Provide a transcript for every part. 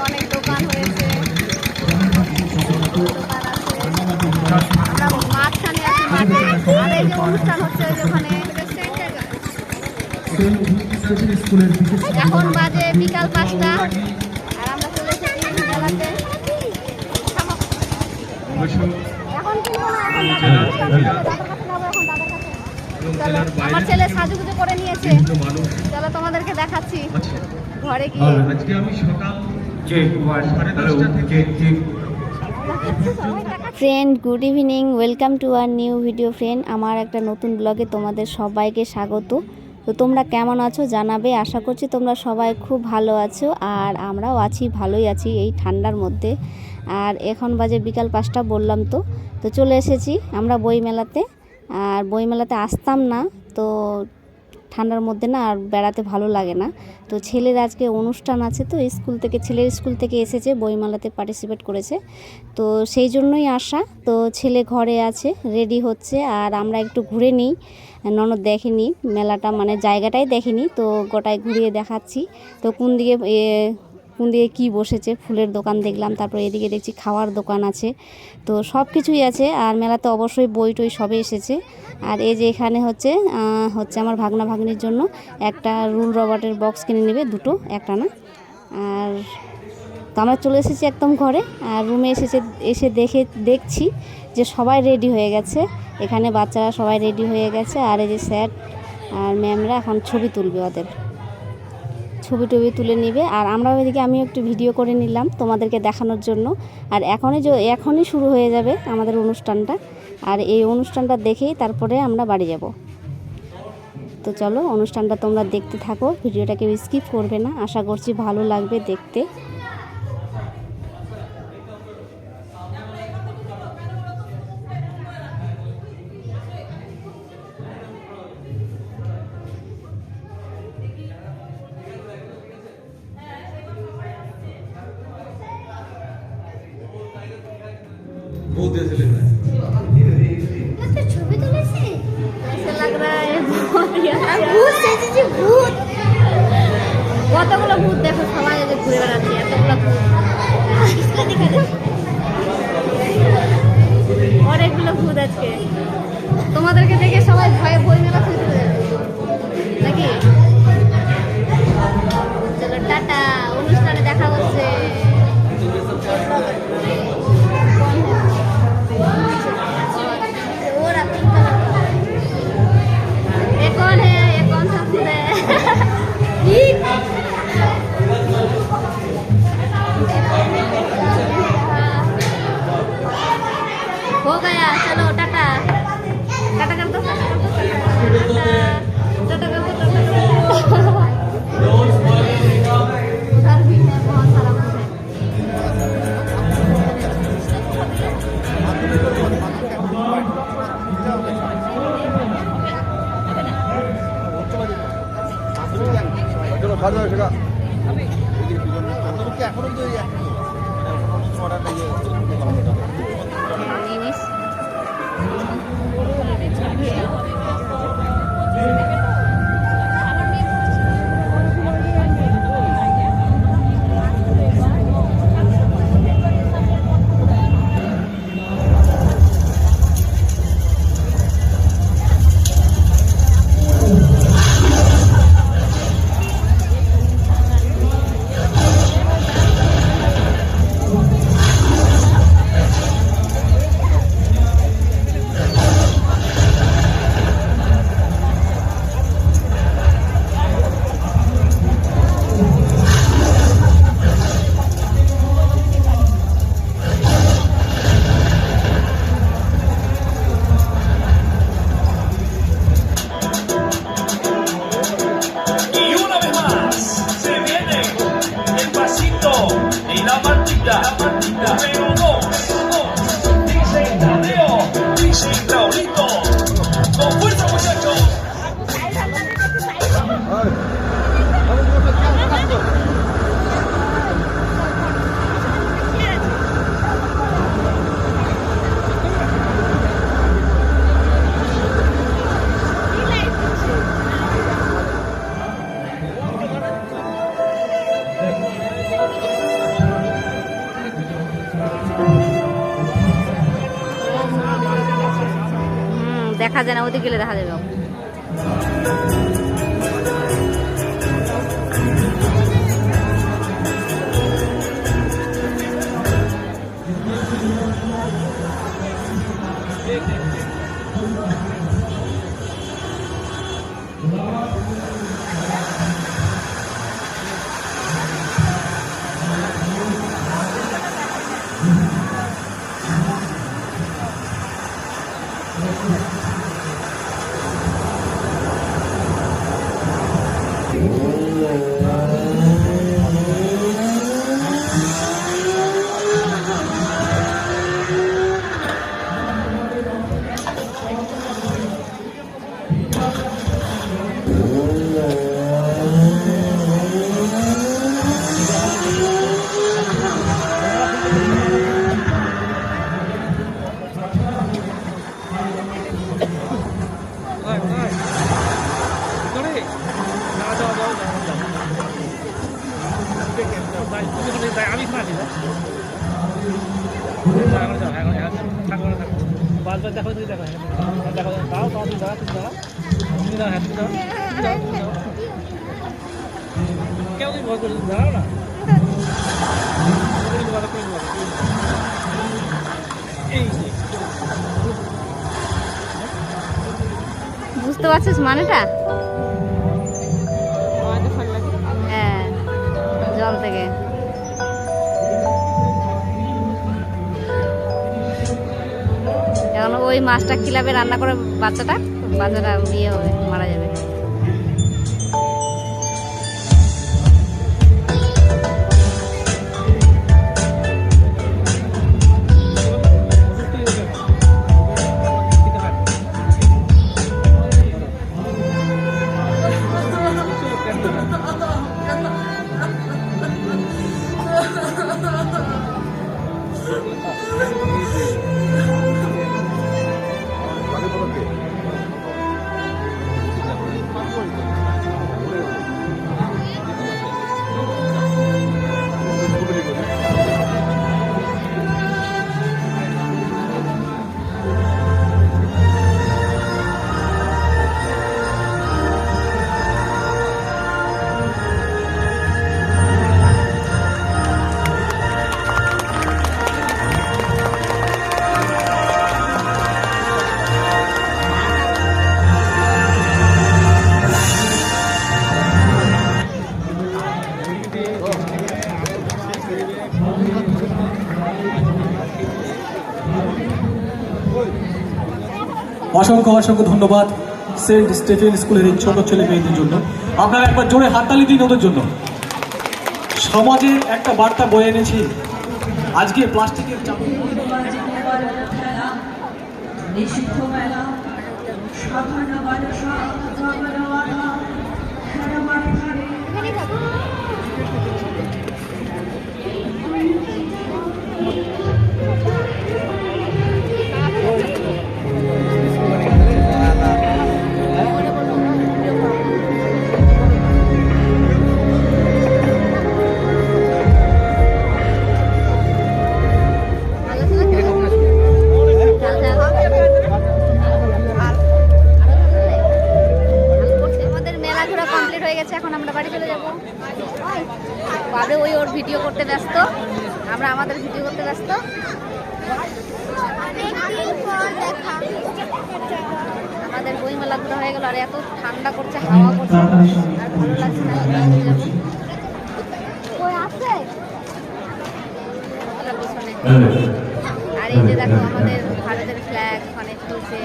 অনেক দোকান হয়েছে মাঝখানে অনুষ্ঠান হচ্ছে ওখানে এখন বাজে বিকাল পাঁচটা আর আমরা চলে এসেছি মেলাতে এখন এখন আমার ছেলে সাজুগুজু করে নিয়েছে। চলো তোমাদেরকে দেখাচ্ছি। ঘরে গিয়ে। আজকে আমি সকাল friend good evening welcome to our new video friend আমার একটা নতুন ব্লগে তোমাদের সবাইকে স্বাগত। তো তোমরা কেমন আছো জানাবে। আশা করছি তোমরা সবাই খুব ভালো আছো আর আমরাও আছি ভালোই আছি এই ঠান্ডার মধ্যে। আর এখন বাজে বিকাল পাঁচটা বললাম তো। তো চলে এসেছি আমরা বইমেলাতে। আর বইমেলাতে আসতাম না, তো ঠান্ডার মধ্যে না আর বেড়াতে ভালো লাগে না। তো ছেলের আজকে অনুষ্ঠান আছে, তো স্কুল থেকে, ছেলের স্কুল থেকে এসেছে, বইমেলাতে পার্টিসিপেট করেছে। তো সেই জন্যই আসা, তো ছেলে ঘরে আছে রেডি হচ্ছে, আর আমরা একটু ঘুরে নিই। ননদ দেখেনি, মেলাটা মানে জায়গাটাই দেখেনি, তো গোটায় ঘুরিয়ে দেখাচ্ছি। তো কোন দিকে কোন দিকে কী বসেছে, ফুলের দোকান দেখলাম, তারপরে এদিকে দেখছি খাওয়ার দোকান আছে। তো সব কিছুই আছে, আর মেলাতে অবশ্যই বই টই সবই এসেছে। আর এই যে এখানে হচ্ছে হচ্ছে আমার ভাগনা ভাগ্নির জন্য একটা রুল রবার্টের বক্স কিনে নেবে, দুটো, একটা না। আর তো আমরা চলে এসেছি একদম ঘরে, আর রুমে এসেছে, এসে দেখে, দেখছি যে সবাই রেডি হয়ে গেছে। এখানে বাচ্চারা সবাই রেডি হয়ে গেছে, আর এই যে স্যার আর ম্যামরা এখন ছবি তুলবে ওদের। ছবি টবি তুলে নেবে। আর আমরা ওইদিকে আমি একটু ভিডিও করে নিলাম তোমাদেরকে দেখানোর জন্য। আর এখনই এখনই শুরু হয়ে যাবে আমাদের অনুষ্ঠানটা। আর এই অনুষ্ঠানটা দেখেই তারপরে আমরা বাড়ি যাব। তো চলো, অনুষ্ঠানটা তোমরা দেখতে থাকো। ভিডিওটাকে স্কিপ করবে না। আশা করছি ভালো লাগবে দেখতে। बहुत ऐसे लेना है ছবি তুলেছে ऐसा लग रहा है ভূত সেজেছে ভূত কতগুলো ভূত দেখো সবাই এই যে ঘুরে বেড়াচ্ছে এতগুলো ভূত কিসকা দেখা যাচ্ছে অনেকগুলো ভূত আজকে চলো খাওয়া দাওয়া Tak. দেখা যায় গেলে দেখা যাবে। করে কেউ তুমি ভয় দাঁড়াও না। বুঝতে পারছিস মানেটা? হ্যাঁ জল থেকে। ওই মাছটা কিলাবে রান্না করে বাচ্চাটা বাচ্চাটা বিয়ে হবে মারা যাবে। অসংখ্য অসংখ্য ধন্যবাদ সেন্ট স্টেফেন স্কুলের এই ছোট ছেলে মেয়েদের জন্য। আপনারা একবার জোরে হাততালি দিন ওদের জন্য। সমাজে একটা বার্তা বয়ে এনেছি। আজকে প্লাস্টিকের চাপ বাবে ওই ওর ভিডিও করতে ব্যস্ত। আমরা আমাদের ভিডিও করতে ব্যস্ত। আমাদের বই মেলা ঘোরা হয়ে গেল, আর এত ঠান্ডা করছে, হাওয়া করছে। আর ভালো লাগছে না। আর এই যে দেখো আমাদের ভারতের ফ্ল্যাগ ওখানে চলছে।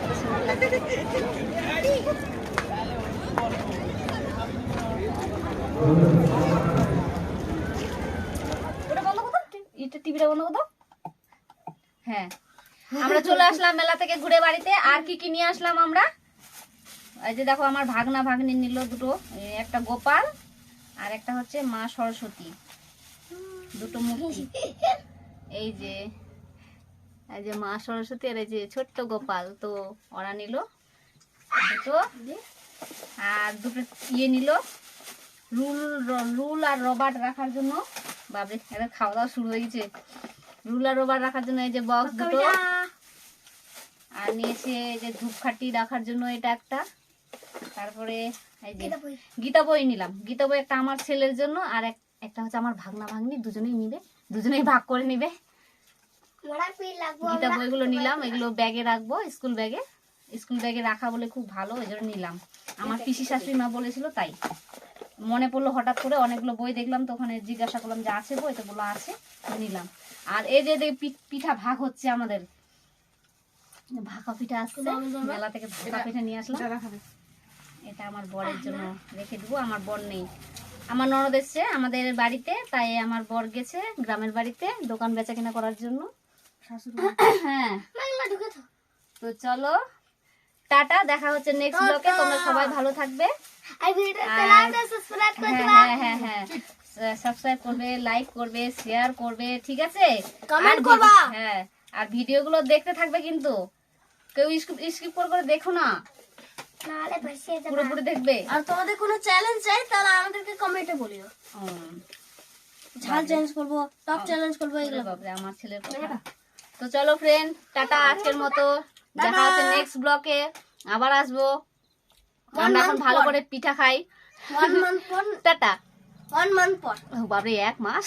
কত সুন্দর লাগছে। ওটা বন্ধ করো তো, হ্যাঁ। আমরা চলে আসলাম মেলা থেকে ঘুরে বাড়িতে। আর কি কি নিয়ে আসলাম আমরা? এই যে দেখো আমার ভাগনা ভাগ্নি নিল দুটো। একটা গোপাল, আর একটা হচ্ছে মা সরস্বতী। দুটো মূর্তি। এই যে এই যে মা সরস্বতী আর এই যে ছোট্ট গোপাল। তো ওরা নিল দুটো। আর দুটো ইয়ে নিল। রুল রুল আর রবার রাখার জন্য। বাবরে খাওয়া দাওয়া শুরু হয়ে গেছে। রুল আর রাখার জন্য এই যে বক্স দুটো। আর নিয়েছে যে ধূপকাঠি রাখার জন্য এটা একটা। তারপরে এই যে গীতা বই। নিলাম। গীতা বই একটা আমার ছেলের জন্য আর এক একটা হচ্ছে আমার ভাগনা ভাগ্নি দুজনেই নিবে। দুজনেই ভাগ করে নিবে। গীতা বইগুলো নিলাম এগুলো ব্যাগে রাখব স্কুল ব্যাগে। স্কুল ব্যাগে রাখা বলে খুব ভালো ওই জন্য নিলাম। আমার পিসি শাশুড়ি মা বলেছিল তাই। মনে পড়ল হঠাৎ করে অনেকগুলো বই দেখলাম তো ওখানে জিজ্ঞাসা করলাম যে আছে বই? তো বলল আছে নিলাম। আর এই যে পিঠা ভাগ হচ্ছে আমাদের। ভাকা পিঠা আসছে মেলা থেকে ভাকা পিঠা নিয়ে আসলাম। এটা আমার বরের জন্য রেখে দেবো আমার বর নেই। আমার ননদ এসছে আমাদের বাড়িতে তাই আমার বর গেছে গ্রামের বাড়িতে দোকান বেচা কিনা করার জন্য। হ্যাঁ। তো চলো টাটা দেখা হচ্ছে নেক্সট ব্লকে তোমরা সবাই ভালো থাকবে। আর- হ্যাঁ হ্যাঁ হ্যাঁ হ্যাঁ। সাবস্ক্রাইব করবে লাইক করবে শেয়ার করবে ঠিক আছে? কমেন্ট করবা। হ্যাঁ আর ভিডিওগুলো দেখতে থাকবে কিন্তু। কেউ স্কিপ করে করে দেখো না। পুরোপুরি দেখবে। আর তোমাদের কোনো চ্যালেঞ্জ চাই তাহলে আমাদেরকে কমেন্টে বলিও। ঝাল চ্যালেঞ্জ করব টপ চ্যালেঞ্জ করব এগুলো। বাপরে আমার ছেলের তো চলো ফ্রেন্ড টাটা আজকের মতো। দেখা হচ্ছে নেক্সট ব্লকে আবার আসব। আমরা এখন ভালো করে পিঠা খাই। টাটা। ওয়ান মান্থ পর। ও এক মাস?